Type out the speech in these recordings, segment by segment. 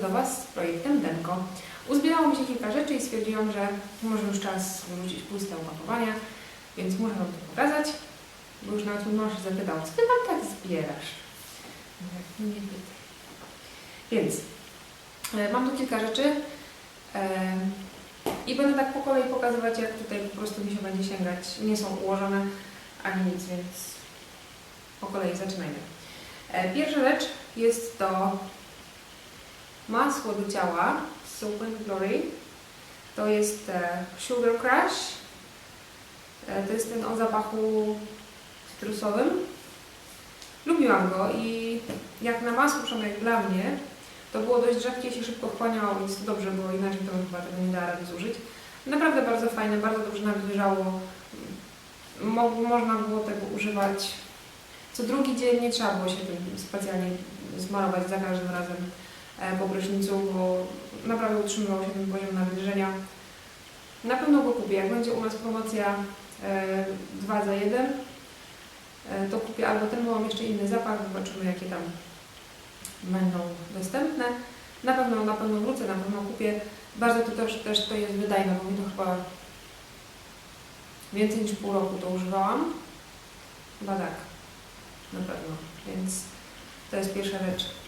do Was z projektem Denko. Uzbierało mi się kilka rzeczy i stwierdziłam, że może już czas wyrzucić puste opakowania, więc muszę Wam to pokazać, bo już nawet mój mąż zapytał, co Ty tam tak zbierasz? Mówię, "No nie pytaj. Więc e, mam tu kilka rzeczy e, i będę tak po kolei pokazywać, jak tutaj po prostu mi się będzie sięgać. Nie są ułożone ani nic, więc po kolei zaczynajmy. E, Pierwsza rzecz jest to masło do ciała Soap and Glory. To jest e, Sugar Crush. E, To jest ten o zapachu cytrusowym. Lubiłam go i jak na masło, przynajmniej dla mnie, to było dość rzadkie i się szybko wchłaniało, więc to dobrze, bo inaczej to chyba tego nie dała rady zużyć. Naprawdę bardzo fajne, bardzo dobrze nawilżało. Mo można było tego używać co drugi dzień, nie trzeba było się tym specjalnie zmarować za każdym razem po prysznicu, bo naprawdę utrzymywał się ten poziom nawilżenia. Na pewno go kupię. Jak będzie u nas promocja e, 2 za 1, e, to kupię albo ten, bo mam jeszcze inny zapach, zobaczymy jakie tam będą dostępne. Na pewno, na pewno wrócę, na pewno kupię. Bardzo to też, też to jest wydajne, bo mi to chyba więcej niż pół roku to używałam. Chyba tak, na pewno. Więc to jest pierwsza rzecz.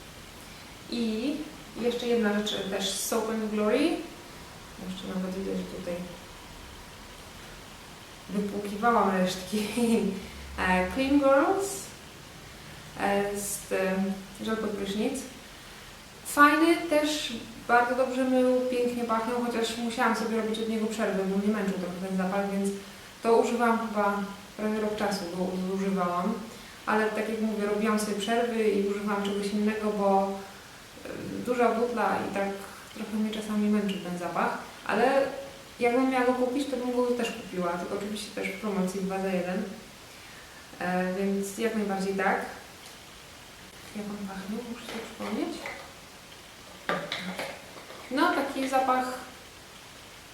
I jeszcze jedna rzecz też z Soap and Glory. Jeszcze nawet widać, że tutaj wypłukiwałam resztki. E, Clean Girls e, z żel prysznic. Fajny, też bardzo dobrze mył, pięknie pachniał, chociaż musiałam sobie robić od niego przerwę, bo mnie męczył trochę ten zapach, więc to używałam chyba prawie rok czasu, go używałam. Ale tak jak mówię, robiłam sobie przerwy i używałam czegoś innego, bo duża butla i tak trochę mnie czasami męczył ten zapach. Ale jakbym miała go kupić, to bym go też kupiła, tylko oczywiście też w promocji 2 za 1. E, więc jak najbardziej tak. Jak on pachnie? Muszę sobie przypomnieć. No, taki zapach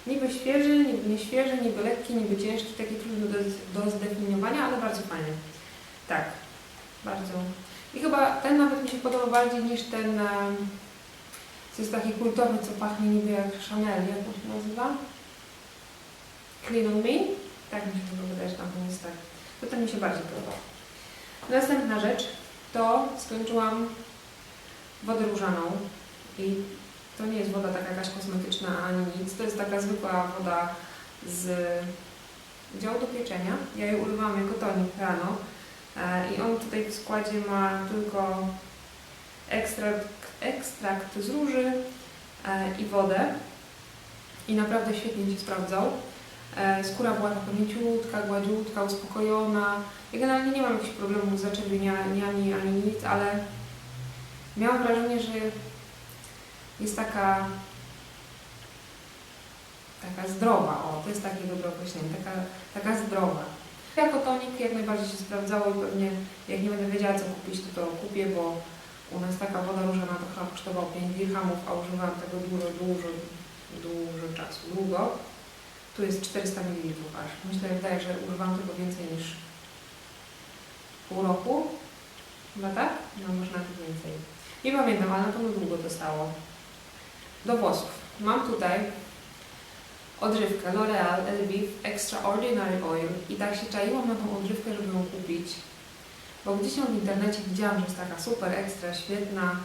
niby świeży, niby nieświeży, niby lekki, niby ciężki, taki trudny do, do zdefiniowania, ale bardzo fajny. Tak, bardzo. I chyba ten nawet mi się podoba bardziej niż ten, co jest taki kultowy, co pachnie niby jak Chanel, jak on się nazywa? Clean on Me? Tak mi się chyba wydaje, że tam jest tak. To ten mi się bardziej podoba. Następna rzecz to skończyłam wodę różaną i to nie jest woda taka jakaś kosmetyczna ani nic, to jest taka zwykła woda z działu do pieczenia. Ja ją używam jako tonik rano e, i on tutaj w składzie ma tylko ekstrakt, ekstrakt z róży e, i wodę i naprawdę świetnie się sprawdzał. E, Skóra była taka mięciutka, gładziutka, uspokojona. Ja generalnie nie mam jakichś problemów z zaczerwieniami ani nic, ale miałam wrażenie, że jest taka taka zdrowa, o, to jest takie dobre określenie, taka, taka zdrowa. Jako tonik jak najbardziej się sprawdzało i pewnie jak nie będę wiedziała co kupić, to to kupię, bo u nas taka woda różana to chyba kosztowała 5 dirhamów, a używałam tego dużo, dużo, dużo czasu, długo. Tu jest 400 ml aż. Myślę, wydaje, że używam tego więcej niż pół roku. Chyba tak? No może nawet więcej. Nie pamiętam, ale na pewno długo to stało. Do włosów. Mam tutaj odżywkę L'Oreal Elvive Extraordinary Oil i tak się czaiłam na tą odżywkę, żeby ją kupić, bo gdzieś ją w internecie widziałam, że jest taka super, ekstra, świetna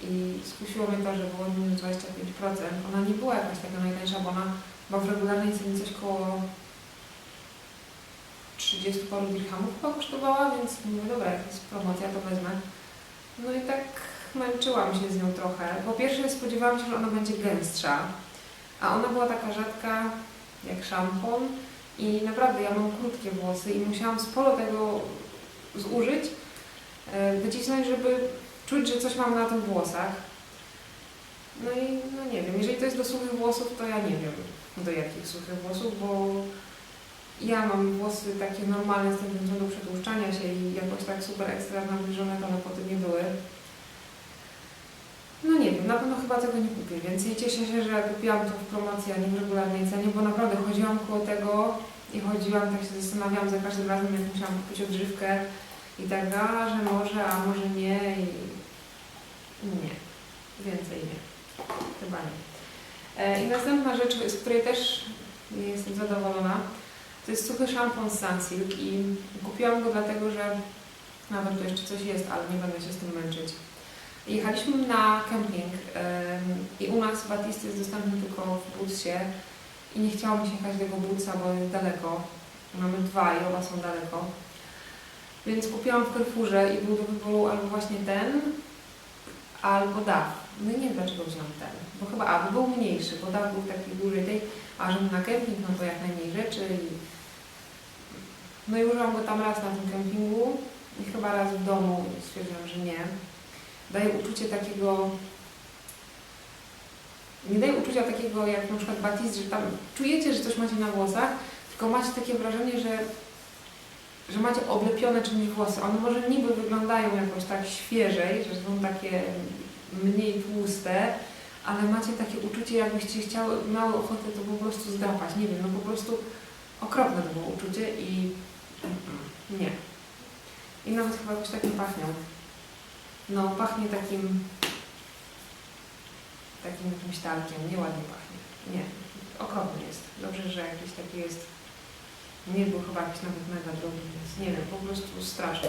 i skusiło mnie to, że było minus 25%. Ona nie była jakaś taka najtańsza, bo ona była w regularnej cenie coś koło 30 paru dirhamów chyba kosztowała, więc mówię, dobra, jak jest promocja, to wezmę. No i tak męczyłam się z nią trochę. Po pierwsze spodziewałam się, że ona będzie gęstsza, a ona była taka rzadka jak szampon i naprawdę ja mam krótkie włosy i musiałam sporo tego zużyć, e, wycisnąć, żeby czuć, że coś mam na tych włosach. No i no nie wiem, jeżeli to jest do suchych włosów, to ja nie wiem do jakich suchych włosów, bo ja mam włosy takie normalne z tendencją do przetłuszczania się i jakoś tak super ekstra nawilżone to one potem nie były. No nie wiem, na pewno chyba tego nie kupię, więc cieszę się, że kupiłam to w promocji, a nie w regularnej cenie, bo naprawdę chodziłam koło tego i chodziłam, tak się zastanawiałam za każdym razem, jak musiałam kupić odżywkę I tak, a, że może, a może nie i nie. Więcej nie. Chyba nie. E, I następna rzecz, z której też nie jestem zadowolona, to jest suchy szampon Sunsilk i kupiłam go dlatego, że nawet tu jeszcze coś jest, ale nie będę się z tym męczyć. Jechaliśmy na kemping em, i u nas Batist jest dostępny tylko w Budsie i nie chciało mi się jechać do Budsa, bo jest daleko. Mamy dwa i oba są daleko. Więc kupiłam w Carrefourze i był do wyboru albo właśnie ten, albo DAF. No nie wiem dlaczego wziąłam ten, bo chyba, a, bo był mniejszy, bo DAF był taki duży tej, a że na kemping, no to jak najmniej rzeczy i no i użyłam go tam raz na tym kempingu i chyba raz w domu i stwierdziłam, że nie. Daje uczucie takiego nie daje uczucia takiego jak na przykład Batist, że tam czujecie, że coś macie na włosach, tylko macie takie wrażenie, że, że macie oblepione czymś włosy. One może niby wyglądają jakoś tak świeżej, że są takie mniej tłuste, ale macie takie uczucie, jakbyście chciały, miały ochotę to po prostu zdrapać. Nie wiem, no po prostu okropne to było uczucie i nie. I nawet chyba jakoś tak nie pachniał. No, pachnie takim takim jakimś talkiem, nieładnie pachnie. Nie, okropny jest. Dobrze, że jakiś taki jest. Nie był chyba jakiś nawet mega drogi, więc nie wiem, po prostu straszny.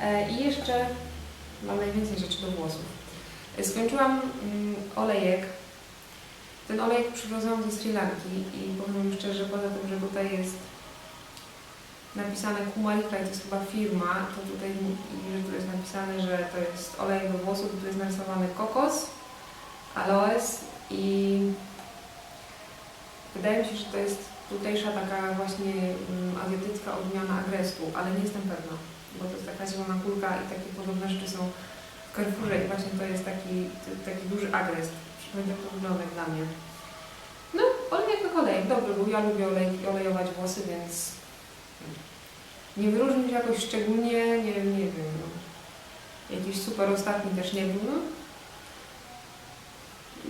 E, I jeszcze mam najwięcej rzeczy do włosów. E, Skończyłam mm, olejek. Ten olejek przywiozłam ze Sri Lanki i powiem szczerze, poza tym, że tutaj jest napisane Kumarika i to jest chyba firma, to tutaj że tu jest napisane, że to jest olej do włosów, tu jest narysowany kokos, aloes i wydaje mi się, że to jest tutejsza taka właśnie um, azjatycka odmiana agrestu, ale nie jestem pewna, bo to jest taka zielona kulka i takie podobne rzeczy są w Carrefourze i właśnie to jest taki, taki duży agrest. Tak to wygląda dla mnie. No, olejek jak olejek, dobry był, ja lubię olej, olejować włosy, więc nie wyróżnił się jakoś szczególnie, nie nie wiem, no. jakiś super ostatni też nie był, no.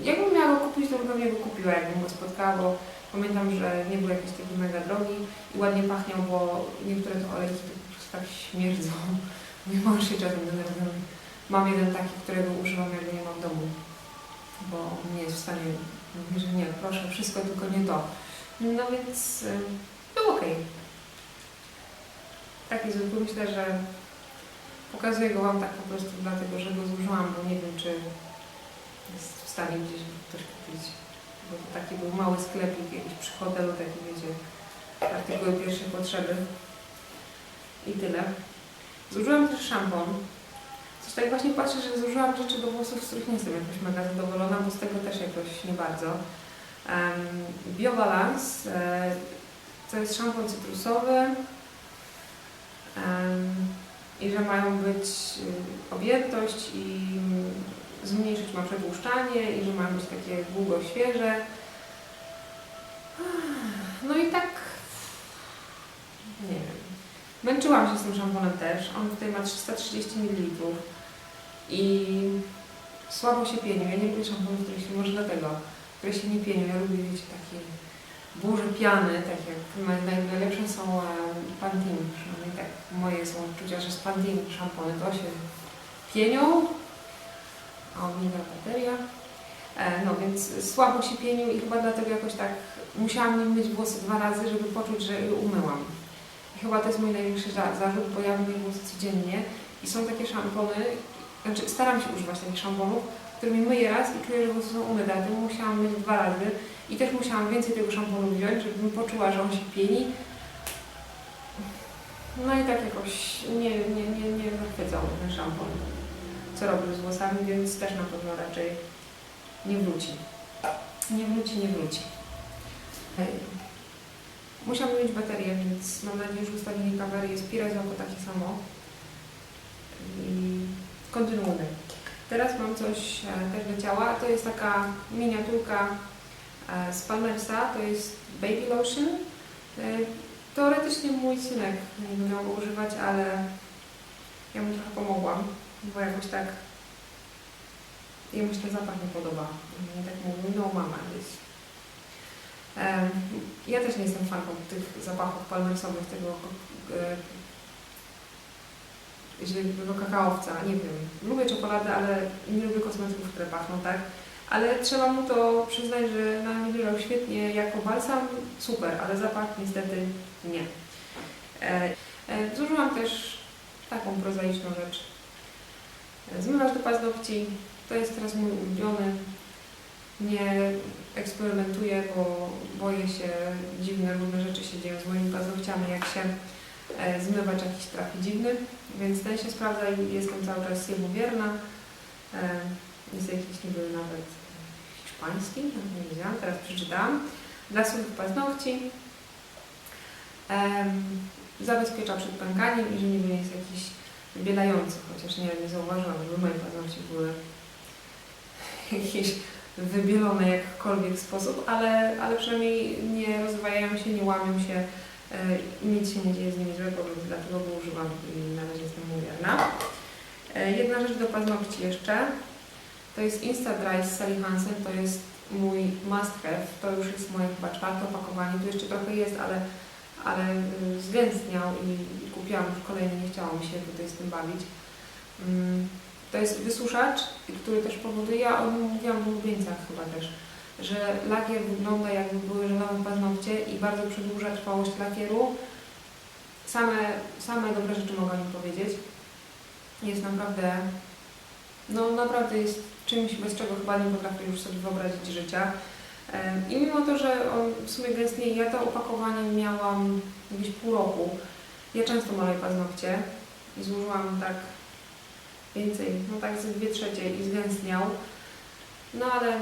Jakbym miała go kupić, to bym pewnie go kupiła, jakbym go spotkała, bo pamiętam, że nie był jakiś taki mega drogi i ładnie pachniał, bo niektóre te olejki to po prostu tak śmierdzą. Mój mąż się czasem denerwuje. Mam jeden taki, którego używam, jak nie mam w domu, bo nie jest w stanie, mówi, że nie, proszę, wszystko, tylko nie to. No więc y, był okej. Taki zwykły, myślę, że pokazuję go Wam tak po prostu dlatego, że go zużyłam, bo nie wiem, czy jest w stanie gdzieś ktoś kupić. Bo to taki był mały sklepik jakiś przy hotelu, taki wiecie, artykuły pierwszej potrzeby. I tyle. Zużyłam też szampon. Coś tak właśnie patrzę, że zużyłam rzeczy do włosów, z których nie jestem jakoś mega zadowolona, bo z tego też jakoś nie bardzo. Um, Biobalance e, to jest szampon cytrusowy i że mają być y, objętość i zmniejszyć ma przedłuszczanie i że mają być takie długo świeże. No i tak nie wiem. Męczyłam się z tym szamponem też. On tutaj ma 330 ml i słabo się pienił. Ja nie lubię szamponów, które się, może dlatego, które się nie pienią. Ja lubię, wiecie, takie burze piany, tak jak naj, naj, najlepsze są e, Pantene, przynajmniej tak moje są odczucia, że z Pantene szampony to się pienią, a odmienia bateria. E, no więc słabo się pienił i chyba dlatego jakoś tak musiałam nim myć włosy dwa razy, żeby poczuć, że je umyłam. I chyba to jest mój największy za- zarzut, bo ja myję włosy codziennie i są takie szampony, znaczy staram się używać takich szamponów, którymi myję raz i czuję, że są umyte, a musiałam myć dwa razy i też musiałam więcej tego szamponu wziąć, żebym poczuła, że on się pieni. No i tak jakoś nie, nie, nie, nie zachwycał ten szampon, co robił z włosami, więc też na pewno raczej nie wróci. Nie wróci, nie wróci. Musiałam mieć baterię, więc mam nadzieję, że ustawienie kamery jest pira jako takie samo. I kontynuujemy. Teraz mam coś e, też do ciała. To jest taka miniaturka e, z Palmersa. To jest Baby Lotion. E, Teoretycznie mój synek nie miał go używać, ale ja mu trochę pomogłam, bo jakoś tak jemu się ten zapach nie podoba. I tak mówił, no mama jest. Ja też nie jestem fanką tych zapachów palmersowych, tego źle kakaowca, nie wiem. Lubię czekoladę, ale nie lubię kosmetyków, które pachną tak. Ale trzeba mu to przyznać, że na nawilżał świetnie jako balsam, super, ale zapach niestety nie. E, e, zużyłam też taką prozaiczną rzecz. E, Zmywacz do paznokci, to jest teraz mój ulubiony. Nie eksperymentuję, bo boję się, dziwne różne rzeczy się dzieją z moimi paznokciami, jak się zmywacz jakiś trafi dziwny, więc ten się sprawdza i jestem cały czas jemu wierna. E, Jest jakiś niby nawet hiszpański, nawet nie wiedziałam, teraz przeczytałam. Dla suchych paznokci. Em, Zabezpiecza przed pękaniem i że niby jest jakiś wybielający, chociaż nie, nie zauważyłam, żeby moje paznokcie były jakieś wybielone jakkolwiek sposób, ale, ale przynajmniej nie rozwajają się, nie łamią się e, i nic się nie dzieje z nimi złego, więc dlatego go używam i na razie jestem mu wierna. E, Jedna rzecz do paznokci jeszcze, to jest Insta Dry z Sally Hansen, to jest mój must have, to już jest moje chyba czwarte opakowanie, tu jeszcze trochę jest, ale, ale y, zgęstniał i kupiłam już kolejny, nie chciało mi się tutaj z tym bawić. Mm, To jest wysuszacz, który też powoduje, ja o nim mówiłam w ulubieńcach chyba też, że lakier wygląda jakby były żelowe paznokcie i bardzo przedłuża trwałość lakieru. Same, same dobre rzeczy mogę nim powiedzieć. Jest naprawdę, no naprawdę jest czymś, bez czego chyba nie potrafię już sobie wyobrazić życia. I mimo to, że on w sumie gęstnieje, ja to opakowanie miałam jakieś pół roku. Ja często maluję paznokcie i zużyłam tak więcej, no tak ze dwie trzecie i zgęstniał. No ale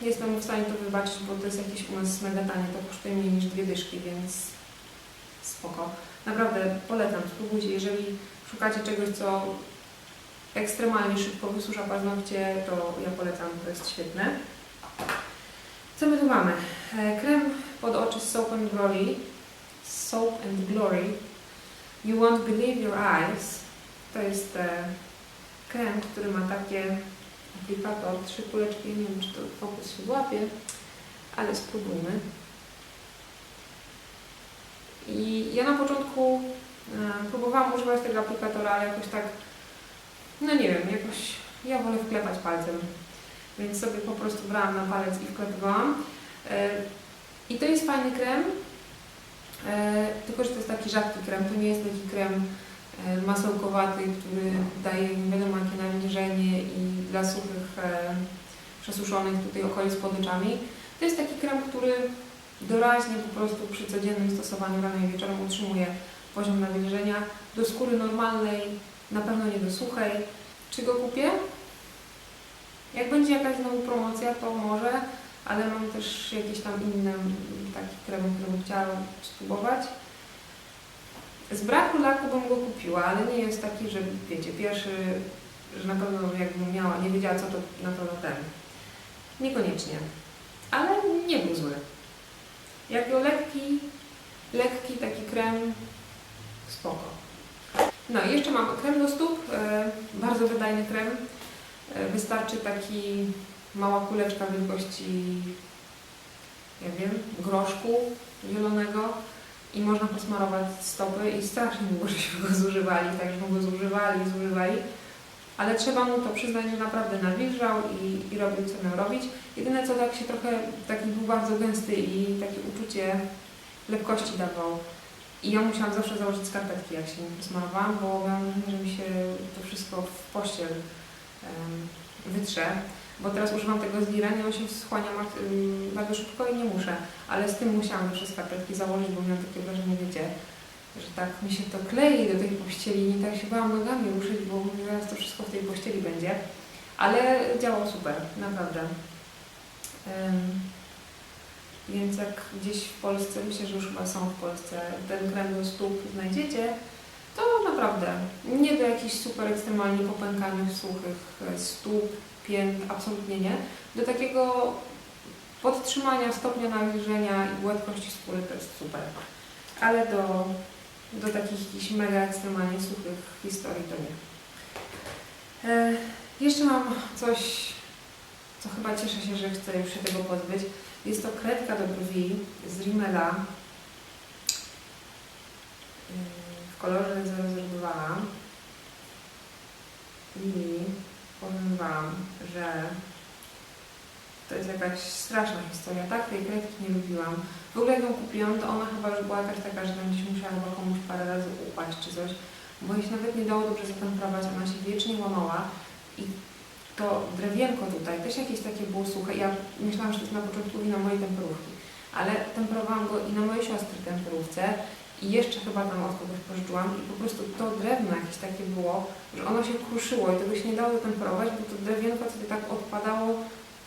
jestem w stanie to wybaczyć, bo to jest jakieś u nas mega tanie, to kosztuje mniej niż dwie dyszki, więc spoko. Naprawdę polecam, spróbujcie, jeżeli szukacie czegoś, co ekstremalnie szybko wysusza paznokcie, to ja polecam, to jest świetne. Co my tu mamy? E, Krem pod oczy z Soap and Glory. Soap and Glory. You won't believe your eyes. To jest e, krem, który ma takie aplikator, trzy kuleczki, nie wiem czy to fokus się złapie, ale spróbujmy. I ja na początku e, próbowałam używać tego aplikatora, ale jakoś tak, no nie wiem, jakoś ja wolę wklepać palcem, więc sobie po prostu brałam na palec i wklepywałam. E, I to jest fajny krem, e, tylko że to jest taki rzadki krem, to nie jest taki krem masełkowaty, który daje nie wiadomo jakie nawilżenie i dla suchych, e, przesuszonych tutaj okolic pod oczami. To jest taki krem, który doraźnie po prostu przy codziennym stosowaniu rano i wieczorem utrzymuje poziom nawilżenia. Do skóry normalnej, na pewno nie do suchej. Czy go kupię? Jak będzie jakaś znowu promocja, to może, ale mam też jakieś tam inne takie kremy, które bym chciała spróbować. Z braku laku bym go kupiła, ale nie jest taki, że wiecie, pierwszy, że na pewno jakbym miała, nie wiedziała co to na pewno ten. Niekoniecznie. Ale nie był zły. Jako lekki, lekki taki krem, spoko. No i jeszcze mam krem do stóp, e, bardzo wydajny krem. E, wystarczy taki mała kuleczka wielkości, ja wiem, groszku zielonego i można posmarować stopy i strasznie długo żeśmy go zużywali, tak żeśmy go zużywali, zużywali. Ale trzeba mu to przyznać, że naprawdę nawilżał i, i robił co miał robić. Jedyne co tak się trochę, taki był bardzo gęsty i takie uczucie lekkości dawał. I ja musiałam zawsze założyć skarpetki, jak się nim posmarowałam, bo miałam że mi się to wszystko w pościel em, wytrze. Bo teraz używam tego z on się schłania ym, bardzo szybko i nie muszę. Ale z tym musiałam zawsze skarpetki założyć, bo miałam takie wrażenie, wiecie, że tak mi się to klei do tej pościeli i tak się bałam nogami ruszyć, bo zaraz to wszystko w tej pościeli będzie. Ale działał super, naprawdę. Więc jak gdzieś w Polsce, myślę, że już chyba są w Polsce, ten krem do stóp znajdziecie, to naprawdę nie do jakichś super ekstremalnie popękanych, suchych e, stóp, absolutnie nie. Do takiego podtrzymania stopnia nawilżenia i gładkości skóry to jest super. Ale do, do takich jakichś mega ekstremalnie suchych historii to nie. E, jeszcze mam coś, co chyba cieszę się, że chcę już się tego pozbyć. Jest to kredka do brwi z Rimmela yy, w kolorze 002. I powiem Wam, że to jest jakaś straszna historia. Tak, tej kredki nie lubiłam. W ogóle jak ją kupiłam, to ona chyba już była taka, że gdzieś musiała chyba komuś parę razy upaść czy coś, bo jej się nawet nie dało dobrze zatemperować, ona się wiecznie łamała i to drewienko tutaj też jakieś takie było suche. Ja myślałam, że to jest na początku wina mojej temperówki, ale temperowałam go i na mojej siostry temperówce i jeszcze chyba tam od kogoś pożyczyłam i po prostu to drewno jakieś takie było, że ono się kruszyło i tego się nie dało zatemperować, bo to drewienko sobie tak odpadało,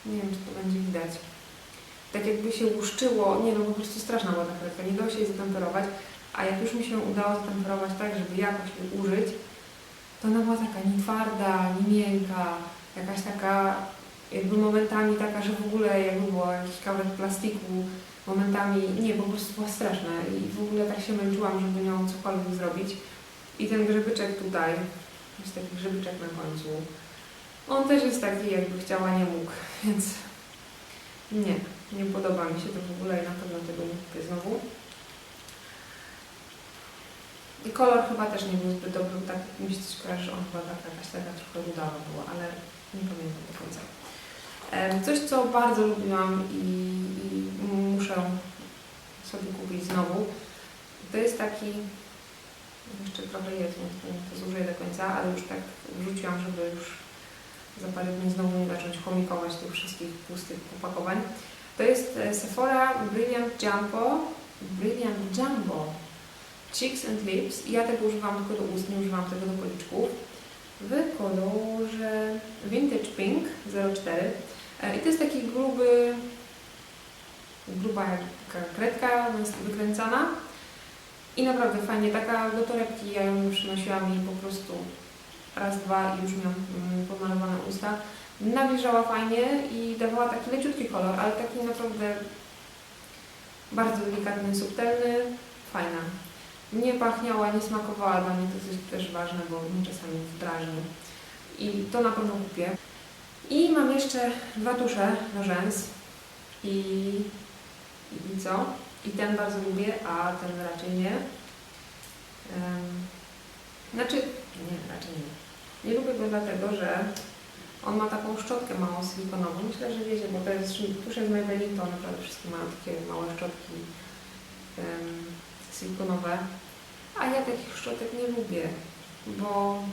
nie wiem czy to będzie widać, tak jakby się łuszczyło, nie no po prostu straszna była ta kredka, nie dało się jej zatemperować, a jak już mi się udało zatemperować tak, żeby jakoś jej użyć, to ona była taka nie twarda, nie miękka, jakaś taka jakby momentami taka, że w ogóle jakby było jakiś kawałek plastiku, momentami, nie, po prostu była straszna i w ogóle tak się męczyłam, żeby nią cokolwiek zrobić. I ten grzebyczek tutaj, jest taki grzebyczek na końcu, on też jest taki jakby chciała, nie mógł, więc nie, nie podoba mi się to w ogóle i na pewno tego nie kupię znowu. I kolor chyba też nie był zbyt dobry, tak mi się coś kojarzy, on chyba taka, jakaś taka trochę rudawa była, ale nie pamiętam do końca. Coś, co bardzo lubiłam i, muszę sobie kupić znowu, to jest taki, jeszcze trochę jest, to zużyję do końca, ale już tak wrzuciłam, żeby już za parę dni znowu nie zacząć chomikować tych wszystkich pustych opakowań. To jest e, Sephora Brilliant Jumbo, Brilliant Jumbo. Cheeks and Lips. Ja tego używam tylko do ust, nie używam tego do policzków. W kolorze Vintage Pink 04 E, i to jest taki gruby gruba taka kredka wykręcana i naprawdę fajnie, taka do torebki ja ją przynosiłam i po prostu raz, dwa i już miałam mm, pomalowane usta nawilżała fajnie i dawała taki leciutki kolor, ale taki naprawdę bardzo delikatny, subtelny, fajna. Nie pachniała, nie smakowała dla mnie, to jest też ważne, bo mnie czasami drażni. I to na pewno kupię. I mam jeszcze dwa tusze do rzęs i, i, i co? I ten bardzo lubię, a ten raczej nie. Em, znaczy, nie, raczej nie. Nie lubię go dlatego, że on ma taką szczotkę małą silikonową. Myślę, że wiecie, bo to jest tusze z Maybelline, to naprawdę wszystkie mają takie małe szczotki em, silikonowe. A ja takich szczotek nie lubię, bo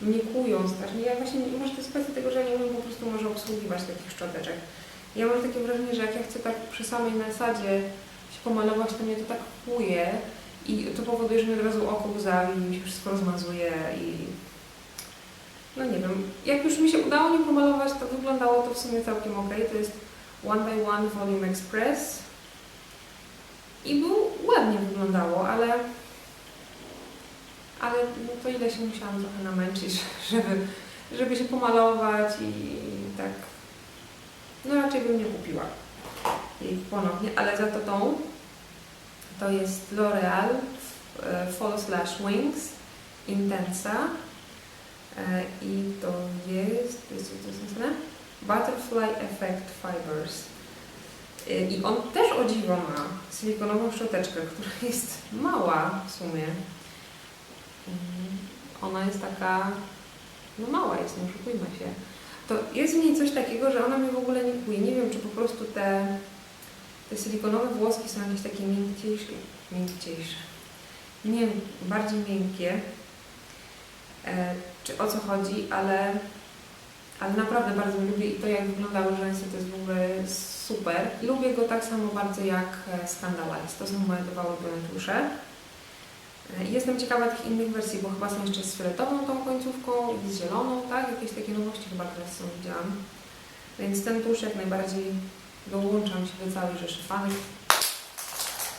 mnie kują strasznie. Ja właśnie, może to jest kwestia tego, że ja nie umiem po prostu może obsługiwać takich szczoteczek. Ja mam takie wrażenie, że jak ja chcę tak przy samej nasadzie się pomalować, to mnie to tak kuje i to powoduje, że mi od razu oko łzawi, mi się wszystko rozmazuje i no nie wiem. Jak już mi się udało nie pomalować, to wyglądało to w sumie całkiem ok. To jest One by One Volume Express i był ładnie wyglądało, ale ale no to ile się musiałam trochę namęczyć, żeby, żeby się pomalować i tak. No raczej bym nie kupiła jej ponownie, ale za to tą to jest L'Oreal e, False Lash Wings Intensa E, i to jest, jest, to napisane? Butterfly Effect Fibers. E, I on też o dziwo ma silikonową szczoteczkę, która jest mała w sumie. Mm, Ona jest taka, no mała jest, nie oszukujmy się. To jest w niej coś takiego, że ona mnie w ogóle nie kuje. Nie wiem, czy po prostu te, te silikonowe włoski są jakieś takie miękciejsze, miękciejsze. Nie wiem, bardziej miękkie. E, czy o co chodzi, ale, ale naprawdę bardzo lubię i to jak wyglądały rzęsy to jest w ogóle super. Lubię go tak samo bardzo jak e, Scandalize. To są moje dwa ulubione tusze. Jestem ciekawa tych innych wersji, bo chyba są jeszcze z fioletową tą końcówką i z zieloną, tak? Jakieś takie nowości chyba teraz są, widziałam. Więc ten tusz jak najbardziej dołączam się do całej rzeszy fanów.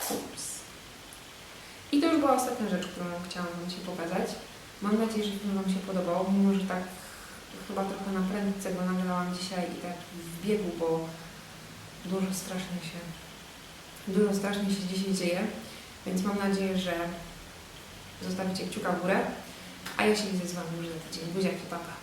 Ups. I to już była ostatnia rzecz, którą chciałam Wam Ci pokazać. Mam nadzieję, że film Wam się podobał, mimo że tak chyba trochę na prędce go nagrałam dzisiaj i tak w biegu, bo dużo strasznie się, dużo strasznie się dzisiaj dzieje, więc mam nadzieję, że zostawicie kciuka w górę, a ja się widzę z Wami już za tydzień. Buziaki, papa.